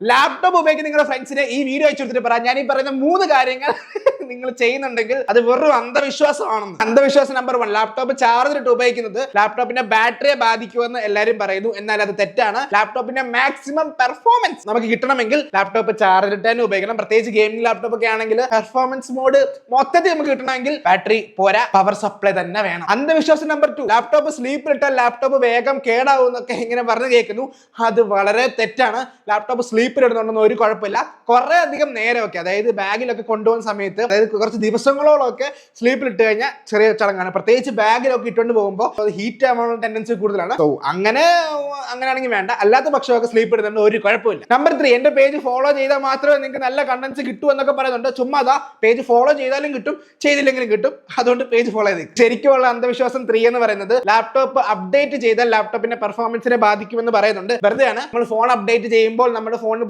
Laptop ഉപയോഗിക്കുന്ന നിങ്ങളുടെ ഫ്രണ്ട്സിനെ ഈ വീഡിയോ അയച്ചു കൊടുത്തിട്ട് പറയാം ഞാൻ ഈ പറയുന്ന മൂന്ന് കാര്യങ്ങൾ നിങ്ങൾ ചെയ്യുന്നുണ്ടെങ്കിൽ അത് വെറും അന്ധവിശ്വാസമാണെന്ന്. അന്ധവിശ്വാസം നമ്പർ വൺ ലാപ്ടോപ്പ് ചാർജർ ഇട്ട് ഉപയോഗിക്കുന്നത് ലാപ്ടോപ്പിന്റെ ബാറ്ററിയെ ബാധിക്കുമെന്ന് എല്ലാവരും പറയുന്നു. എന്നാൽ അത് തെറ്റാണ്. ലാപ്ടോപ്പിന്റെ മാക്സിമം പെർഫോമൻസ് നമുക്ക് കിട്ടണമെങ്കിൽ ലാപ്ടോപ്പ് ചാർജർ ഇട്ട് തന്നെ ഉപയോഗിക്കണം. പ്രത്യേകിച്ച് ഗെയിമിംഗ് ലാപ്ടോപ്പ് ഒക്കെ ആണെങ്കിൽ പെർഫോമൻസ് മോഡ് മൊത്തത്തിൽ നമുക്ക് കിട്ടണമെങ്കിൽ ബാറ്ററി പോരാ പവർ സപ്ലൈ തന്നെ വേണം. അന്ധവിശ്വാസം നമ്പർ ടു ലാപ്ടോപ്പ് സ്ലീപ്പിൽ ഇട്ടാൽ ലാപ്ടോപ്പ് വേഗം കേടാവും എന്നൊക്കെ ഇങ്ങനെ പറഞ്ഞു കേൾക്കുന്നു. അത് വളരെ തെറ്റാണ്. ലാപ്ടോപ്പ് സ്ലീപ്പിൽ ഇടുന്നുണ്ടെന്ന് ഒരു കുഴപ്പമില്ല. കുറെ അധികം നേരമൊക്കെ അതായത് ബാഗിലൊക്കെ കൊണ്ടുപോകുന്ന സമയത്ത് അതായത് കുറച്ച് ദിവസങ്ങളോളമൊക്കെ സ്ലീപ്പിൽ ഇട്ട് കഴിഞ്ഞാൽ ചെറിയ ചടങ്ങാണ്. പ്രത്യേകിച്ച് ബാഗിലൊക്കെ ഇട്ടുകൊണ്ട് പോകുമ്പോൾ അത് ഹീറ്റ് ആവാനുള്ള ടെൻഡൻസി കൂടുതലാണ്. സോ അങ്ങനെ അങ്ങനെയാണെങ്കിൽ വേണ്ട. അല്ലാത്ത പക്ഷമൊക്കെ സ്ലീപ്പ് ഇടുന്നുണ്ട് ഒരു കുഴപ്പമില്ല. നമ്പർ ത്രീ എന്റെ പേജ് ഫോളോ ചെയ്താൽ മാത്രമേ നിങ്ങൾക്ക് നല്ല കണ്ടൻസ് കിട്ടൂ എന്നൊക്കെ പറയുന്നുണ്ട്. ചുമ്മാ അതാ പേജ് ഫോളോ ചെയ്താലും കിട്ടും ചെയ്തില്ലെങ്കിലും കിട്ടും. അതുകൊണ്ട് പേജ് ഫോളോ ചെയ്ത്. ശരിക്കുമുള്ള അന്ധവിശ്വാസം ത്രീ എന്ന് പറയുന്നത് ലാപ്ടോപ്പ് അപ്ഡേറ്റ് ചെയ്താൽ ലാപ്ടോപ്പിന്റെ പെർഫോമൻസിനെ ബാധിക്കുമെന്ന് പറയുന്നുണ്ട്. വെറുതെയാണ് നമ്മൾ ഫോൺ അപ്ഡേറ്റ് ചെയ്യുമ്പോൾ നമ്മുടെ ഫോണിന്